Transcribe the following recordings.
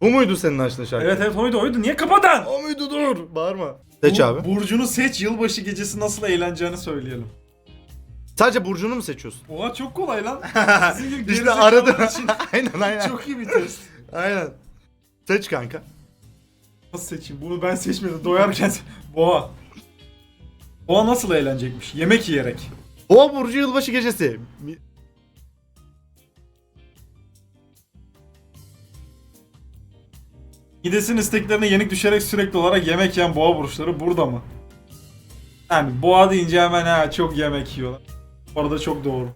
Bu muydu senin açtığın şarkı? Evet evet oydu oydu. Niye kapadın? O muydu dur. Bağırma. Seç Bu- abi. Burcu'nu seç yılbaşı gecesi nasıl eğleneceğini söyleyelim. Sadece burcunu mu seçiyorsun? Oha çok kolay lan. Sizin gibi işte gerizekalılar için aynen aynen. çok iyi bir test. Aynen. Seç kanka. Nasıl seçeyim? Bunu ben seçmedim. Doyarken Boğa. Boğa nasıl eğlenecekmiş? Yemek yiyerek. Boğa burcu yılbaşı gecesi. Mi- Gidesin isteklerine yenik düşerek sürekli olarak yemek yiyen boğa burçları burada mı? Yani boğa deyince hemen ha çok yemek yiyorlar. Bu arada çok doğru.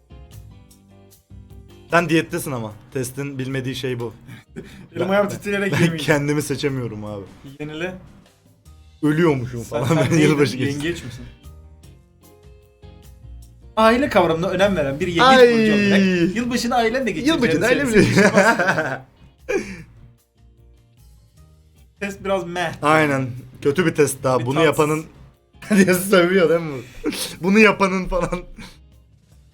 Sen diyettesin ama. Testin bilmediği şey bu. Elim Ben- ayağım titreyerek Ben yemeyeyim. kendimi seçemiyorum abi. Yenile. Ölüyormuşum Sen, falan. sen yılbaşı neydin? gecesi. Yengeç misin? Aile kavramına önem veren bir yengeç Ay. burcu olarak yılbaşını ailenle geçireceğini Yılbaşı da öyle? Test biraz meh. Aynen. Kötü bir test daha. Bir Bunu tatsız. yapanın diye sövüyor değil mi? Bunu yapanın falan.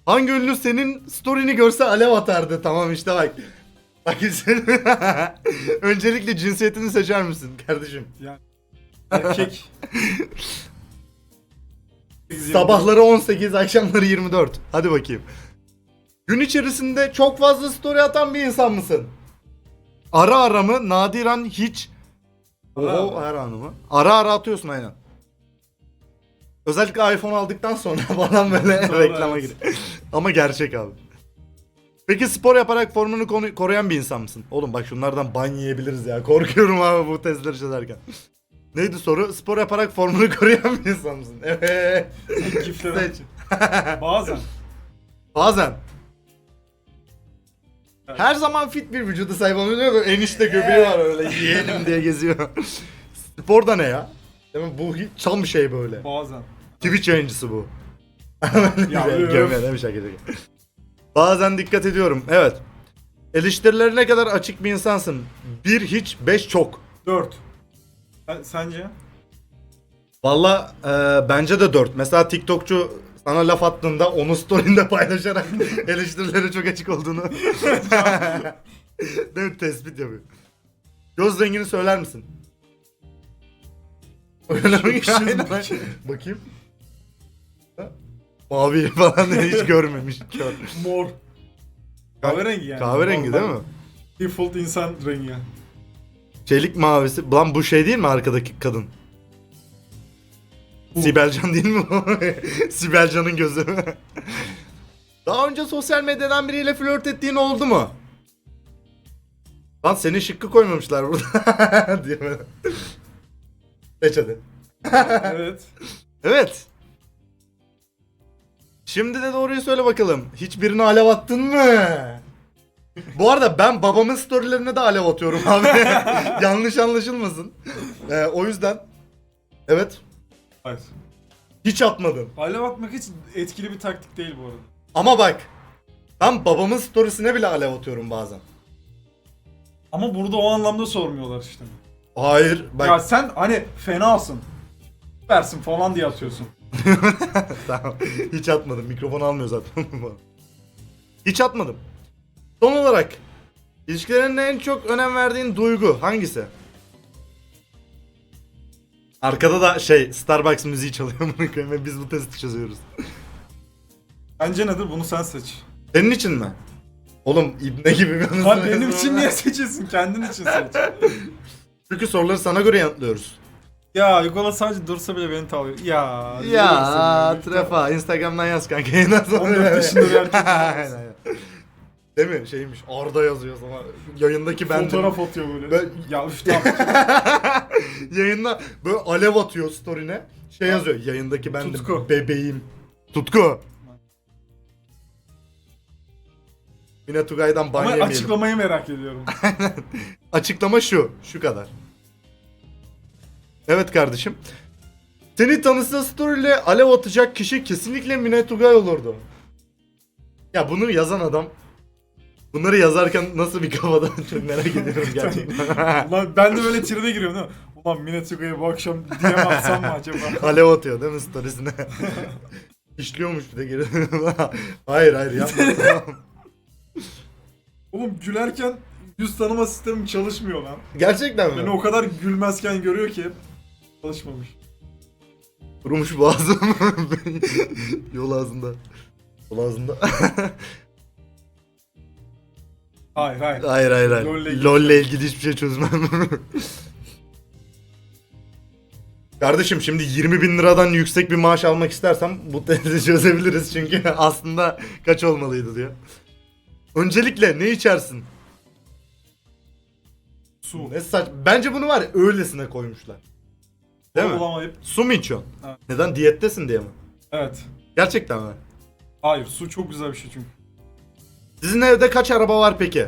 Hangi ünlü senin story'ni görse alev atardı. Tamam işte bak. Bak sen- Öncelikle cinsiyetini seçer misin kardeşim? Yani erkek. Sabahları 18, akşamları 24. Hadi bakayım. Gün içerisinde çok fazla story atan bir insan mısın? Ara ara mı? Nadiren hiç. Oho her anı mı? Ara ara atıyorsun aynen. Özellikle iPhone aldıktan sonra falan böyle Doğru, reklama evet. giriyor. Ama gerçek abi. Peki spor yaparak formunu konu- koruyan bir insan mısın? Oğlum bak şunlardan ban yiyebiliriz ya. Korkuyorum abi bu testleri çözerken. Neydi soru? Spor yaparak formunu koruyan bir insan mısın? Evet. Gifler Seç. Bazen. Bazen. Evet. Her zaman fit bir vücuda sahip olmuyor da enişte göbeği var öyle yiyelim diye geziyor. Spor da ne ya? Değil mi? Bu hiç tam bir şey böyle. Bazen. Twitch yayıncısı bu. Ya. Gömüyor şaka. Bazen dikkat ediyorum. Evet. Eleştirilere ne kadar açık bir insansın. Bir hiç, beş çok. Dört. Sen- Sence? Valla e, bence de dört. Mesela TikTokçu sana laf attığında onu story'inde paylaşarak eleştirilere çok açık olduğunu değil mi? Tespit yapıyor. Göz rengini söyler misin? Öyle mi? Aynen. bakayım. Mavi falan diye hiç görmemiş. Kör. Mor. Kahverengi yani. Kahverengi değil mi? Default insan rengi. Çelik mavisi. Lan bu şey değil mi arkadaki kadın? Sibelcan değil mi o? Sibelcan'ın gözü. Daha önce sosyal medyadan biriyle flört ettiğin oldu mu? Lan senin şıkkı koymamışlar burada. diye böyle. Seç hadi. evet. Evet. Şimdi de doğruyu söyle bakalım. Hiçbirini alev attın mı? Bu arada ben babamın storylerine de alev atıyorum abi. Yanlış anlaşılmasın. Ee, o yüzden evet Hayır. hiç atmadım. Alev atmak hiç etkili bir taktik değil bu arada. Ama bak ben babamın storiesine bile alev atıyorum bazen. Ama burada o anlamda sormuyorlar işte. Hayır bak Ya sen hani fenasın. Versin falan diye atıyorsun. tamam. Hiç atmadım. Mikrofon almıyor zaten. Hiç atmadım. Son olarak ilişkilerinde en çok önem verdiğin duygu hangisi? Arkada da şey Starbucks müziği çalıyor bunu koyayım ve biz bu testi çözüyoruz. Bence nedir bunu sen seç. Senin için mi? Oğlum ibne gibi bir Lan benim için niye seçiyorsun? Kendin için seç. Çünkü soruları sana göre yanıtlıyoruz. ya Yugola sadece dursa bile beni tavlıyor. Ya. Ya. Trefa Instagram'dan yaz kanka yayından sonra. 14 yaşında bir erkek. Aynen, aynen. Değil mi? Şeymiş Arda yazıyor sana. Yayındaki ben Fotoğraf atıyor böyle. Ben- Ya üf tamam. Yayında böyle alev atıyor story'ne. Şey yazıyor yayındaki ben de Tutku. bebeğim. Tutku. Yine Tugay'dan ban Ama yemeyelim. açıklamayı merak ediyorum. Açıklama şu. Şu kadar. Evet kardeşim. Seni tanısa story'le alev atacak kişi kesinlikle Mine Tugay olurdu. Ya bunu yazan adam bunları yazarken nasıl bir kafada çok merak ediyorum gerçekten. Ulan ben de böyle tribe giriyorum değil mi? Ulan Minetuga'ya bu akşam DM atsam mı acaba? alev atıyor değil mi storiesine? İşliyormuş bir de geri. hayır hayır yapma. Oğlum gülerken Yüz tanıma sistemim çalışmıyor lan. Gerçekten mi? Beni o kadar gülmezken görüyor ki çalışmamış. Kurumuş boğazım. Yol ağzında. Yol ağzında. Hayır hayır. hayır hayır hayır. LoL'le ilgili- LoL'le ilgili hiçbir şey çözmem. Kardeşim şimdi 20 bin liradan yüksek bir maaş almak istersem bu tezi çözebiliriz çünkü aslında kaç olmalıydı diyor. Öncelikle ne içersin? Su. Ne saç... Bence bunu var ya öylesine koymuşlar. Değil mi? Bulamayıp. Su mu içiyorsun? Evet. Neden? Diyettesin diye mi? Evet. Gerçekten mi? Hayır su çok güzel bir şey çünkü. Sizin evde kaç araba var peki?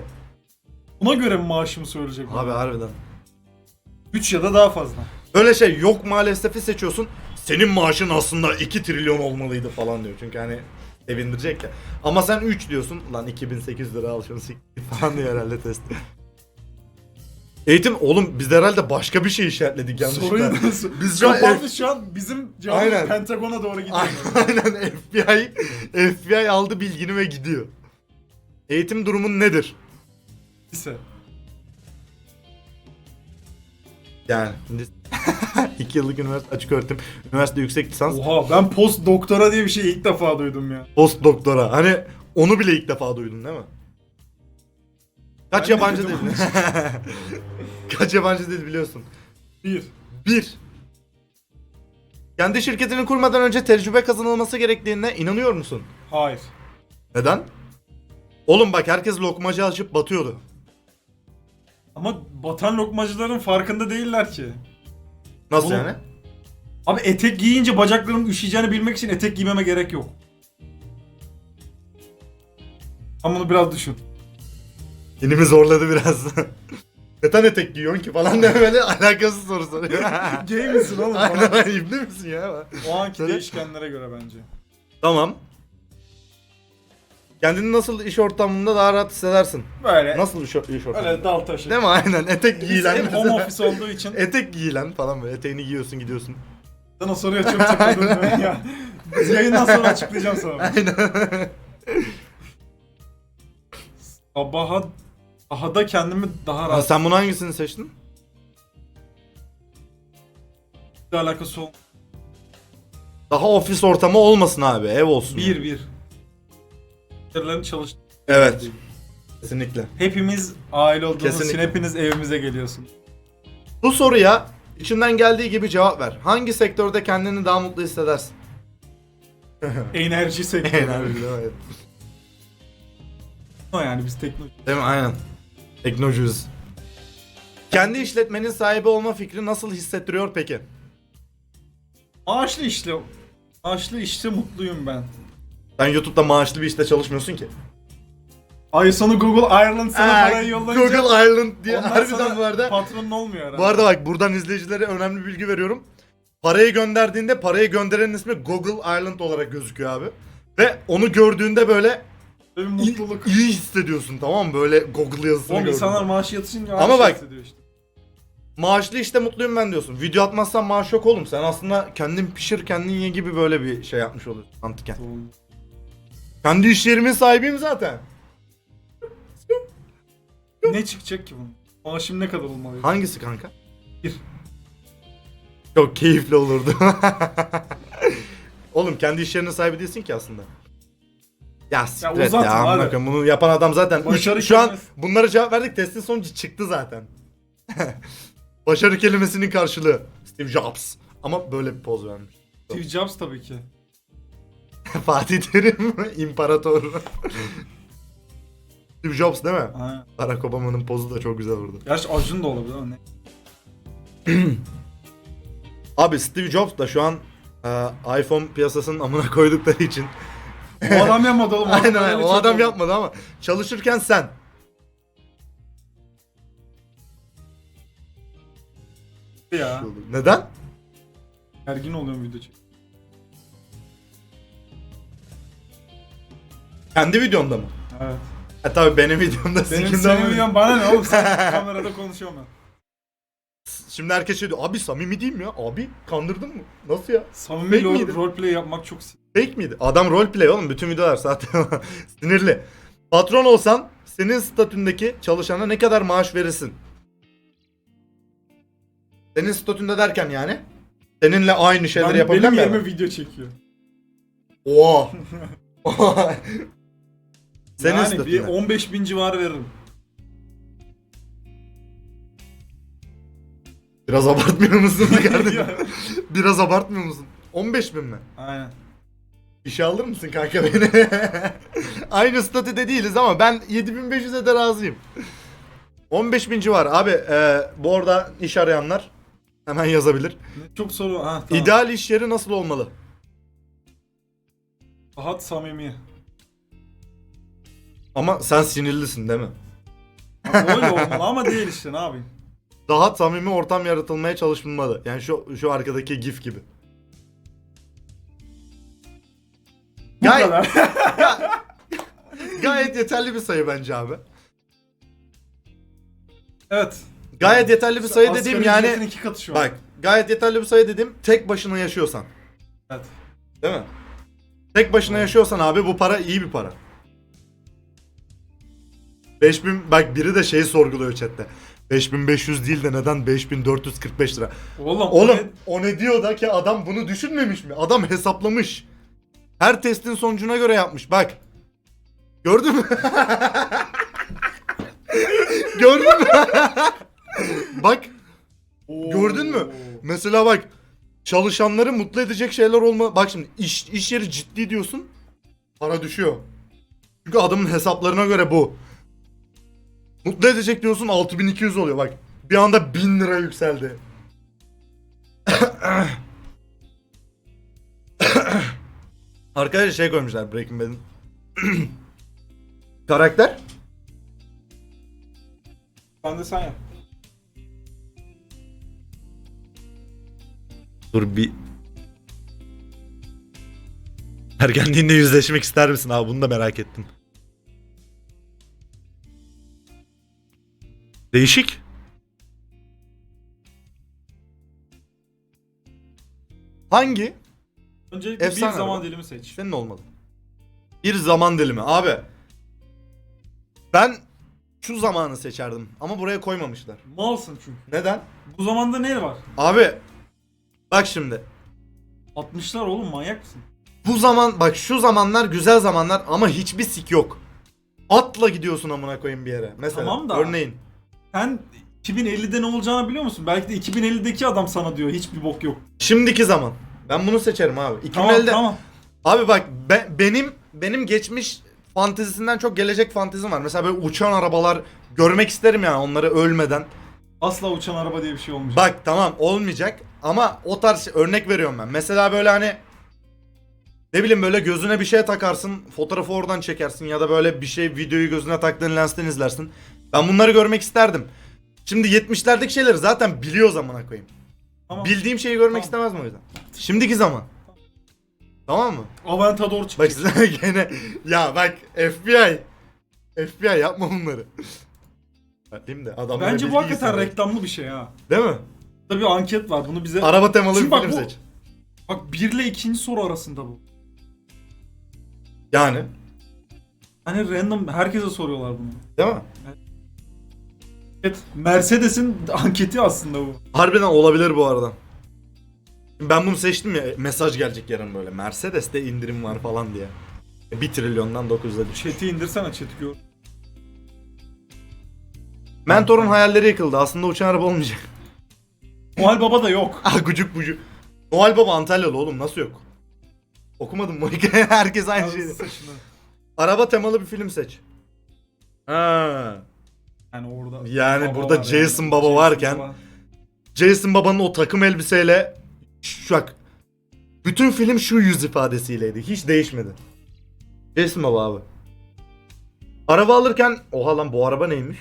Buna göre mi maaşımı söyleyecek? Abi harbiden. 3 ya da daha fazla. Öyle şey yok maalesef'i seçiyorsun. Senin maaşın aslında 2 trilyon olmalıydı falan diyor. Çünkü hani sevindirecek ya. Ama sen 3 diyorsun. Lan 2800 lira al şunu falan diyor herhalde test. Eğitim oğlum biz de herhalde başka bir şey işaretledik yanlışlıkla. Soruyu Biz şu an Kapandı şu an bizim cevabımız Aynen. Pentagon'a doğru gidiyor. Aynen FBI FBI aldı bilgini ve gidiyor. Eğitim durumun nedir? Lise. Yani 2 yıllık üniversite açık öğretim, üniversite yüksek lisans, Oha ben post doktora diye bir şey ilk defa duydum ya. post doktora. Hani onu bile ilk defa duydun değil mi? Kaç Ben de yabancı dil? duydum. Kaç yabancı dil biliyorsun? Bir. Bir. Kendi şirketini kurmadan önce tecrübe kazanılması gerektiğine inanıyor musun? Hayır. Neden? Oğlum bak herkes lokmacı açıp batıyordu. Ama batan lokmacıların farkında değiller ki. Nasıl Oğlum- yani? Abi etek giyince bacaklarımın üşüyeceğini bilmek için etek giymeme gerek yok. Ama bunu biraz düşün. Elimi zorladı biraz. Neden etek giyiyorsun ki falan diye böyle alakasız soru soruyor. Gay misin oğlum? falan? Aynen ibne misin ya? o anki değişkenlere göre bence. Tamam. Kendini nasıl iş ortamında daha rahat hissedersin? Böyle. Nasıl iş, iş ortamında? Öyle dal taşı. Değil mi? Aynen. Etek giyilen. hep home office olduğu için Etek giyilen falan böyle. Eteğini giyiyorsun gidiyorsun. sana çok takıldım ben ya. Yayından sonra açıklayacağım sana. Aynen. Sabaha daha da kendimi daha Ha, rahat sen bunu hangisini seçtin? bir alakası ol. Daha ofis ortamı olmasın abi. Ev olsun. Bir bir. Birilerini çalış. Evet. Kesinlikle. Hepimiz aile olduğumuz için Kesinlikle. hepiniz evimize geliyorsun. Bu soruya içinden geldiği gibi cevap ver. Hangi sektörde kendini daha mutlu hissedersin? Enerji sektörü. Enerji, mi? O yani biz teknoloji. Değil mi? Aynen. Teknocuyuz. Kendi işletmenin sahibi olma fikri nasıl hissettiriyor peki? Maaşlı işte. Maaşlı işte mutluyum ben. Sen YouTube'da maaşlı bir işte çalışmıyorsun ki. Ay sonu Google Ireland sana Aa, parayı yollayınca Google Island diye ondan harbiden sana bu arada. patronun olmuyor herhalde. Bu arada bak buradan izleyicilere önemli bilgi veriyorum. Parayı gönderdiğinde parayı gönderenin ismi Google Island olarak gözüküyor abi. Ve onu gördüğünde böyle bir iyi, mutluluk. iyi hissediyorsun tamam mı? Böyle Google yazısını Oğlum gördüğünde. insanlar maaşı yatışınca Ama aynı şey bak- hissediyor işte. Maaşlı işte mutluyum ben diyorsun. Video atmazsan maaş yok oğlum. Sen aslında kendin pişir kendin ye gibi böyle bir şey yapmış oluyorsun mantıken. Kendi iş yerimin sahibiyim zaten. ne çıkacak ki bunun? Maaşım ne kadar olmalı? Hangisi kanka? Bir. Çok keyifli olurdu. oğlum kendi iş yerinin sahibi değilsin ki aslında. Ya siktir et uzatma ya. amına hadi. koyayım. Bunu yapan adam zaten. Başarı Üç- şu an kelimesi. bunlara cevap verdik. Testin sonucu çıktı zaten. Başarı kelimesinin karşılığı. Steve Jobs. Ama böyle bir poz vermiş. Steve Jobs tabii ki. Fatih Terim imparator. Steve Jobs değil mi? Ha. Barack Obama'nın pozu da çok güzel orada. Gerçi Acun da olabilir ama ne? Abi Steve Jobs da şu an e, iPhone piyasasının amına koydukları için. O adam yapmadı oğlum. aynen aynen. O adam yapmadı ama çalışırken sen. Ya. Neden? Ergin oluyorum video çek. Kendi videonda mı? Evet. E tabi benim videomda Benim sikimde senin ama- videon bana ne oğlum sen kamerada konuşuyorum ben. Şimdi herkes şey diyor. Abi samimi değil mi ya? Abi kandırdın mı? Nasıl ya? Samimi Fake miydi? rol, roleplay yapmak çok sinir. Fake miydi? Adam roleplay oğlum bütün videolar zaten sinirli. Patron olsan senin statündeki çalışana ne kadar maaş verirsin? Senin statünde derken yani. Seninle aynı şeyleri Ben, yapabilen benim mi? yerime adam? video çekiyor. Oha. senin yani bir 15 bin civarı veririm. Biraz abartmıyor musun kardeşim? Biraz abartmıyor musun? 15 bin mi? Aynen. İşe alır mısın kanka beni? Aynı statüde değiliz ama ben 7500'e de razıyım. 15 bin civar. Abi e, bu arada iş arayanlar hemen yazabilir. Çok soru. Ha, tamam. İdeal iş yeri nasıl olmalı? Rahat samimi. Ama sen sinirlisin değil mi? Ama Öyle olmalı ama değil işte ne yapayım. Daha samimi ortam yaratılmaya çalışılmalı. Yani şu şu arkadaki gif gibi. Bu Gay- kadar. Gayet yeterli bir sayı bence abi. evet. Gayet yeterli bir sayı dediğim Asgari yani ücretin iki katı şu an. bak gayet yeterli bir sayı dediğim tek başına yaşıyorsan. Evet. Değil mi? Tek başına yaşıyorsan abi bu para iyi bir para. 5000 bak biri de şeyi sorguluyor chatte. 5500 değil de neden 5445 lira? Oğlum, Oğlum o ne diyor da ki adam bunu düşünmemiş mi? Adam hesaplamış. Her testin sonucuna göre yapmış. Bak. Gördün mü? Gördün mü? bak. Oo. Gördün mü? Mesela bak. Çalışanları mutlu edecek şeyler olma. Bak şimdi iş, iş yeri ciddi diyorsun. Para düşüyor. Çünkü adamın hesaplarına göre bu. Mutlu edecek diyorsun 6200 oluyor bak. Bir anda 1000 lira yükseldi. Arkadaşlar şey koymuşlar Breaking Bad'in. Karakter? Ben de sen yap. Dur bir... Ergenliğinle yüzleşmek ister misin abi? Bunu da merak ettim. Değişik. Hangi? Öncelikle Efsane bir zaman araba. dilimi seç. Senin olmalı. Bir zaman dilimi. Abi. Ben şu zamanı seçerdim. Ama buraya koymamışlar. Malsın çünkü. Neden? Bu zamanda ne var? Abi. Bak şimdi. 60'lar oğlum manyak mısın? Bu zaman bak şu zamanlar güzel zamanlar ama hiçbir sik yok. Atla gidiyorsun amına koyayım bir yere. Mesela Tamam da- örneğin. Sen 2050'de ne olacağını biliyor musun? Belki de 2050'deki adam sana diyor hiçbir bok yok. Şimdiki zaman. Ben bunu seçerim abi. 2050'de Tamam tamam. Abi bak be- benim benim geçmiş fantezisinden çok gelecek fantezim var. Mesela böyle uçan arabalar görmek isterim yani onları ölmeden. Asla uçan araba diye bir şey olmayacak. Bak tamam olmayacak ama o tarz şey- örnek veriyorum ben. Mesela böyle hani ne bileyim böyle gözüne bir şey takarsın, fotoğrafı oradan çekersin ya da böyle bir şey videoyu gözüne taktığın lensten izlersin. Ben bunları görmek isterdim. Şimdi 70'lerdeki şeyleri zaten biliyor zamana koyayım. Tamam. Bildiğim şeyi görmek Tamam. istemez mi o yüzden? Şimdiki zaman. Tamam mı? Aventador Bak çıkacak. size gene ya bak FBI. FBI yapma bunları. Değil de adamlara Bence bu bilgi hakikaten reklamlı bir şey ha. Değil mi? Tabii anket var. Bunu bize Araba temalı Şimdi bir bak film bu- seç. Bak bir ile ikinci soru arasında bu. Yani. Hani random herkese soruyorlar bunu. Değil mi? Evet. Mercedes'in anketi aslında bu. Harbiden olabilir bu arada. Ben bunu seçtim ya mesaj gelecek yarın böyle. Mercedes'te indirim var falan diye. 1 trilyondan 9'da düşmüş. Chat'i indirsene chat'i gör. Mentor'un hayalleri yıkıldı. Aslında uçan araba olmayacak. Noel Baba da yok. ah gucuk bucu. Noel Baba Antalyalı oğlum nasıl yok? Okumadın mı? Herkes aynı şeyi. Saçını. Araba temalı bir film seç. Ha. Yani orada. Yani burada var Jason Baba varken-. Jason Baba'nın o takım elbiseyle şu bak bütün film şu yüz ifadesiyleydi. Hiç değişmedi. Jason Baba abi. Araba alırken oha lan bu araba neymiş?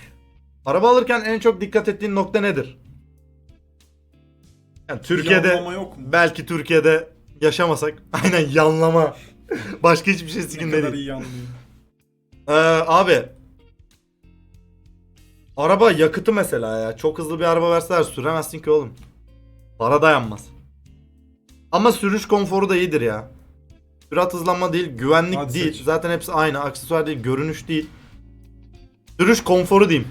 Araba alırken en çok dikkat ettiğin nokta nedir? Yani Türkiye'de Yanlama yok mu? belki Türkiye'de yaşamasak aynen yanlama. Başka hiçbir şey Ne sikinde kadar değil. iyi. Ee, abi. Araba yakıtı mesela ya. Çok hızlı bir araba verseler süremezsin ki oğlum. Para dayanmaz. Ama sürüş konforu da iyidir ya. Sürat hızlanma değil, güvenlik Hadi değil. seç. Zaten hepsi aynı. Aksesuar değil, görünüş değil. Sürüş konforu diyeyim.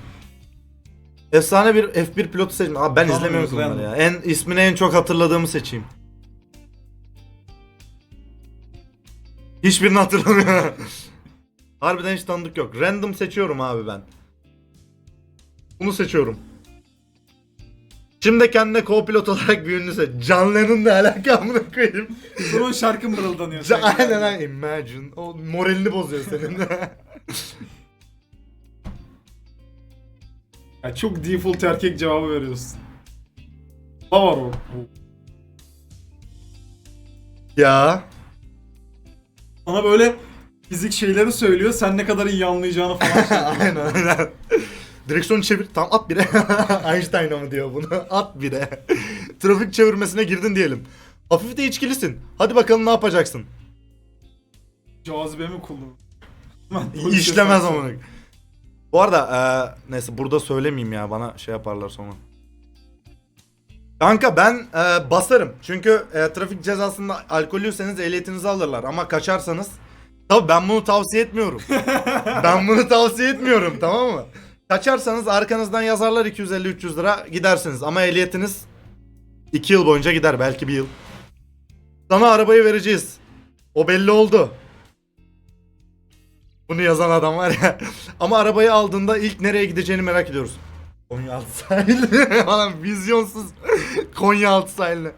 Efsane bir F1 pilotu seçim. Abi ben Tamam, izlemiyorum ki bunları ya. En ismini en çok hatırladığımı seçeyim. Hiçbirini hatırlamıyorum. Harbiden hiç tanıdık yok. Random seçiyorum abi ben. Bunu seçiyorum. Şimdi kendine co-pilot olarak bir ünlü seç. John Lennon'la alakalı koyayım. Sonra şarkı mırıldanıyor. Sanki. Aynen aynen. Imagine. O moralini bozuyor senin. Ya çok default erkek cevabı veriyorsun. Var o? ya. Sana böyle fizik şeyleri söylüyor. Sen ne kadar iyi anlayacağını falan söylüyor. aynen aynen. Direksiyonu çevir. Tam at bire. Einstein'a mı diyor bunu? At bire. Trafik çevirmesine girdin diyelim. Hafif de içkilisin. Hadi bakalım ne yapacaksın? Cazibe mi kullanıyor? İşlemez ama. Bu arada eee, neyse burada söylemeyeyim ya bana şey yaparlar sonra. Kanka ben eee, basarım. Çünkü eee, trafik cezasında alkollüyseniz ehliyetinizi alırlar ama kaçarsanız Tabii ben bunu tavsiye etmiyorum. ben bunu tavsiye etmiyorum tamam mı? Kaçarsanız arkanızdan yazarlar 250-300 lira gidersiniz ama ehliyetiniz 2 yıl boyunca gider belki bir yıl. Sana arabayı vereceğiz. O belli oldu. Bunu yazan adam var ya. Ama arabayı aldığında ilk nereye gideceğini merak ediyoruz. Konyaaltı sahili. Falan vizyonsuz Konyaaltı sahiline.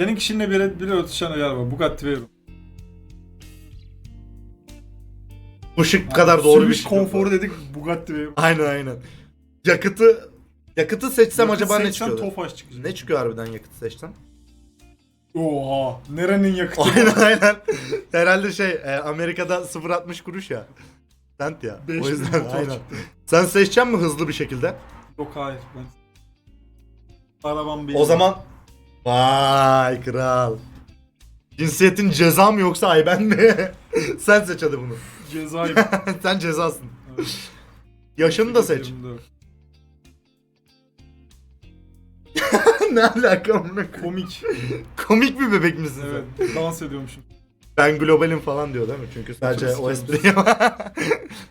Senin kişinle biri, biri örtüşen yer var. Bugatti Veyron. Bu şık kadar doğru bir Sürüş şık. konforu dedik Bugatti Veyron. Aynen aynen. Yakıtı yakıtı seçsem Yakıt acaba ne seçsen çıkıyor? Tofaş çıkacak. Ne çıkıyor harbiden yakıtı seçsem? Oha. Nerenin yakıtı? Aynen aynen. Herhalde şey e, Amerika'da 0.60 kuruş ya. Cent ya. Beş o bin yüzden motor aynen. çıktı. Sen seçeceksin mi hızlı bir şekilde? Yok hayır. Ben... Arabam bir. O zaman Vay kral. Cinsiyetin ceza mı yoksa ayben mi? Sen seç hadi bunu. Cezayir. Sen cezasın. Evet. Yaşını da seç. 24. ne alaka amına koyayım? Komik. Komik bir bebek misin sen? Evet. Dans ediyormuşum. Ben globalim falan diyor değil mi? Çünkü sadece o espriyi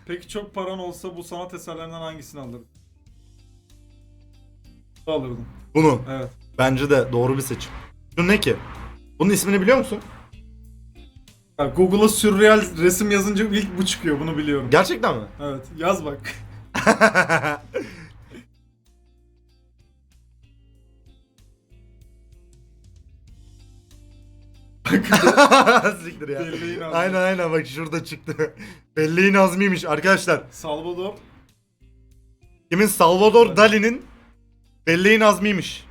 Peki çok paran olsa bu sanat eserlerinden hangisini alırdın? Alırdım. Bunu. Evet. Bence de doğru bir seçim. Bu ne ki? Bunun ismini biliyor musun? Ya Google'a sürreal resim yazınca ilk bu çıkıyor. Bunu biliyorum. Gerçekten mi? Evet. Yaz bak. Siktir ya. Belleğin Azmi. Aynen aynen bak şurada çıktı. Belleğin Azmi'ymiş arkadaşlar. Salvador. Kimin Salvador Dali'nin Belleğin Azmi'ymiş.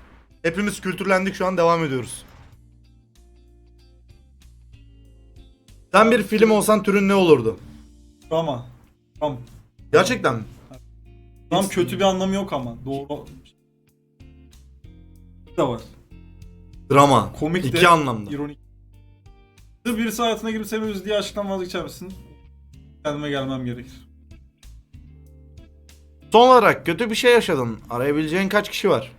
Hepimiz kültürlendik şu an devam ediyoruz. Sen bir film olsan türün ne olurdu? Drama. Tam. Gerçekten mi? Tam kötü bir anlamı yok ama. Doğru. da var. Drama. Komik de. İki anlamda. ironik. Birisi hayatına girip üz diye aşktan vazgeçer misin? Kendime gelmem gerekir. Son olarak kötü bir şey yaşadın. Arayabileceğin kaç kişi var?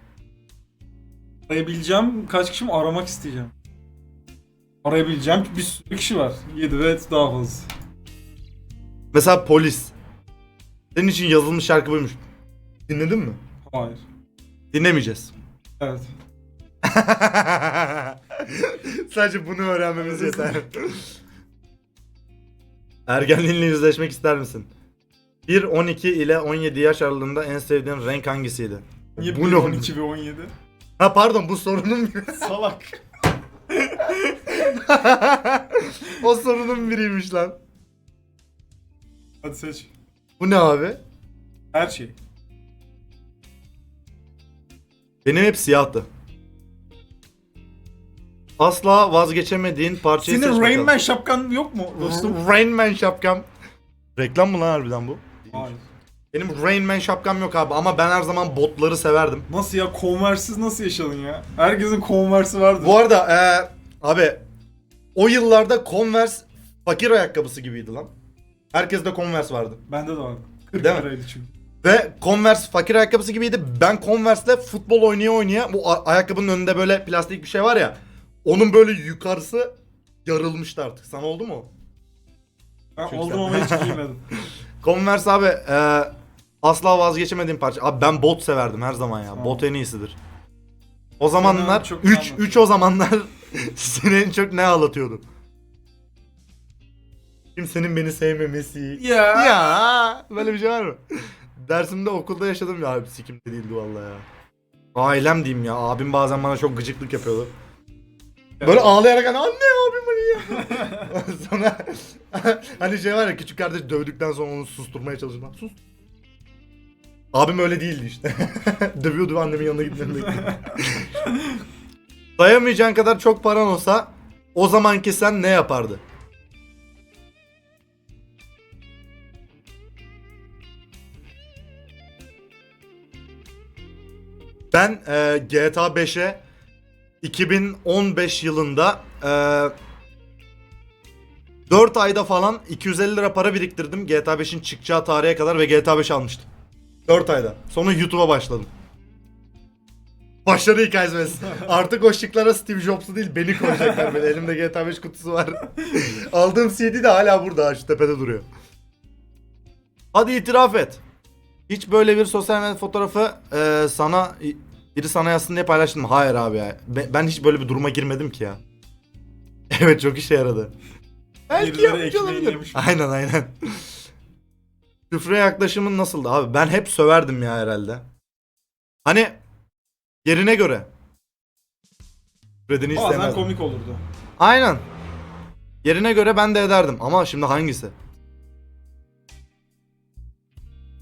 Arayabileceğim kaç kişi mi aramak isteyeceğim. Arayabileceğim bir sürü kişi var. 7 ve daha fazla. Mesela polis. Senin için yazılmış şarkı buymuş. Dinledin mi? Hayır. Dinlemeyeceğiz. Evet. Sadece bunu öğrenmemiz yeter. Ergenliğinle yüzleşmek ister misin? 1 12 ile 17 yaş aralığında en sevdiğin renk hangisiydi? Niye Bu 1, ne? 12 ve 17? Ha pardon bu sorunun Salak. o sorunun biriymiş lan. Hadi seç. Bu ne abi? Her şey. Benim hep siyahtı. Asla vazgeçemediğin parçayı seç Senin Rain bakalım. Man şapkan yok mu dostum? Rain Man şapkam. Reklam mı lan harbiden bu? Hayır. Benim Rain Man şapkam yok abi ama ben her zaman botları severdim. Nasıl ya Converse'siz nasıl yaşadın ya? Herkesin Converse'i vardır. Bu arada eee, abi o yıllarda Converse fakir ayakkabısı gibiydi lan. Herkeste Converse vardı. Bende de vardı. 40 Değil mi? liraydı çünkü. Ve Converse fakir ayakkabısı gibiydi. Ben Converse'le futbol oynaya oynaya bu a- ayakkabının önünde böyle plastik bir şey var ya. Onun böyle yukarısı yarılmıştı artık. Sana oldu mu? Ben Çünkü oldum sen- ama hiç giymedim. Converse abi e, asla vazgeçemediğim parça. Abi ben bot severdim her zaman ya. Tamam. Bot en iyisidir. O zamanlar çok 3 anlatıyor. 3 o zamanlar seni en çok ne ağlatıyordu? Kimsenin beni sevmemesi. ya. Ya böyle bir şey var mı? Dersimde okulda yaşadım ya abi sikimde değildi vallahi ya. Ailem diyeyim ya. Abim bazen bana çok gıcıklık yapıyordu. Böyle ağlayarak hani anne abim beni ya. sonra hani şey var ya küçük kardeş dövdükten sonra onu susturmaya çalışma. Sus. Abim öyle değildi işte. Dövüyordu annemin yanına gitmemi bekliyordu. Dayamayacağın kadar çok paran olsa o zamanki sen ne yapardı? Ben e, GTA 5'e 2015 yılında e, 4 ayda falan 250 lira para biriktirdim GTA 5'in çıkacağı tarihe kadar ve GTA 5 almıştım. 4 ayda. Sonra YouTube'a başladım. Başarı hikayesi. Artık o şıklara Steve Jobs'u değil beni koyacaklar böyle. Elimde GTA 5 kutusu var. Aldığım CD de hala burada şu tepede duruyor. Hadi itiraf et. Hiç böyle bir sosyal medya fotoğrafı e, sana biri sana yazsın diye paylaştın mı? Hayır abi ya. Be- Ben hiç böyle bir duruma girmedim ki ya. evet çok işe yaradı. Belki Birileri yapmış olabilir. yemiş. Aynen aynen. Küfre yaklaşımın nasıldı abi? Ben hep söverdim ya herhalde. Hani yerine göre. Küfredini Bazen istemezdim. komik olurdu. Aynen. Yerine göre ben de ederdim ama şimdi hangisi?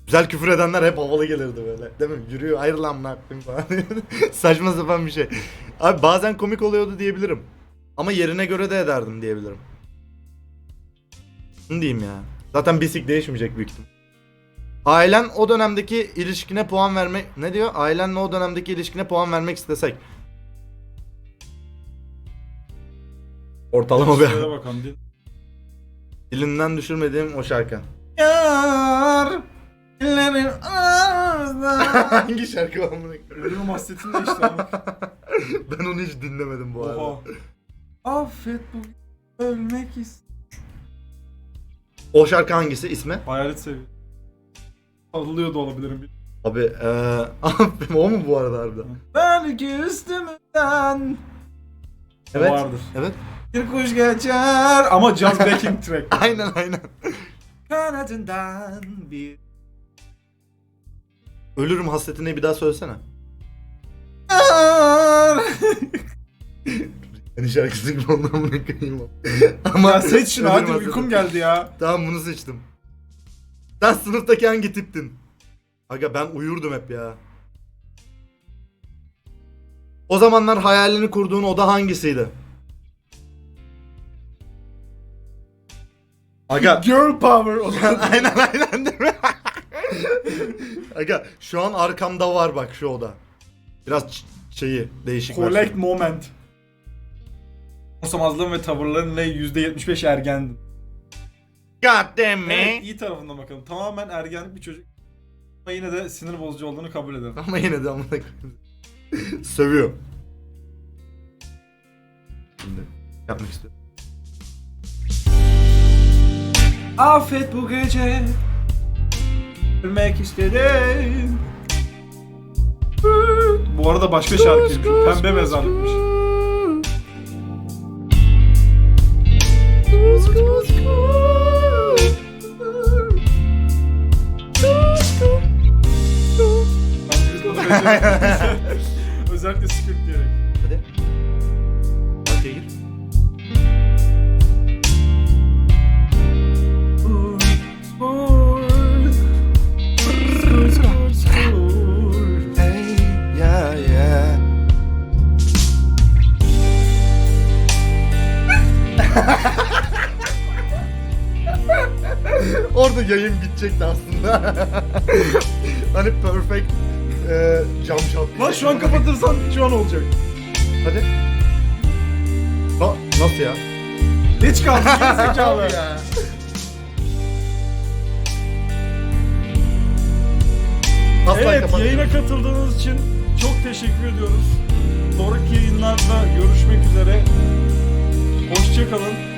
Güzel küfür edenler hep havalı gelirdi böyle. Değil mi? Yürüyor lan ne yapayım falan. Saçma sapan bir şey. Abi bazen komik oluyordu diyebilirim. Ama yerine göre de ederdim diyebilirim. Ne diyeyim ya. Zaten bisik değişmeyecek büyük ihtimal. Ailen o dönemdeki ilişkine puan vermek... Ne diyor? Ailenle o dönemdeki ilişkine puan vermek istesek. Ortalama bir... Şöyle bakalım. Din- Dilinden düşürmediğim o şarkı. Yar. Arasında. Hangi şarkı amına koyayım? Ölüm hasretinde işte ama. Ben onu hiç dinlemedim bu arada. Affet bu ölmek ist. O şarkı hangisi? ismi? Hayalet seviyor. Sarılıyor da olabilirim. Abi eee o mu bu arada harbiden? Belki üstümden. Evet. O vardır. Evet. Bir kuş geçer ama jazz backing track. Aynen aynen. Kanadından bir Ölürüm hasretine bir daha söylesene. Yani şarkısı gibi oldu amına koyayım. Ama ya seç şunu Ölürüm hadi hasretine. uykum geldi ya. Tamam bunu seçtim. Sen sınıftaki hangi tiptin? Aga ben uyurdum hep ya. O zamanlar hayalini kurduğun oda hangisiydi? Aga Girl power. o zaman. aynen aynen değil mi? Aga şu an arkamda var bak şu oda. Biraz ç- şeyi değişik. Collect versiyonu. moment. Konsamazlığın ve tavırlarınla %75 ergendin. God damn me. Evet, iyi tarafından bakalım. Tamamen ergenlik bir çocuk. Ama yine de sinir bozucu olduğunu kabul ederim. Ama yine de amına koyayım. Sövüyor. Şimdi yapmak istiyorum. Affet bu gece Ölmek istedim Bu arada başka şarkıymış. Pembe mezarlıkmış. Özellikle script diyerek. Hadi. Arkaya gir. Hey, yeah, yeah. Orada yayın bitecekti aslında. hani perfect e, jump shot. Lan şu an kapatırsan şu an olacak. Hadi. Na, nasıl ya? Geç kaldı gerizekalı. ya. Asla Evet kapatmıyorum. yayına katıldığınız için çok teşekkür ediyoruz. Sonraki yayınlarda görüşmek üzere. Hoşçakalın.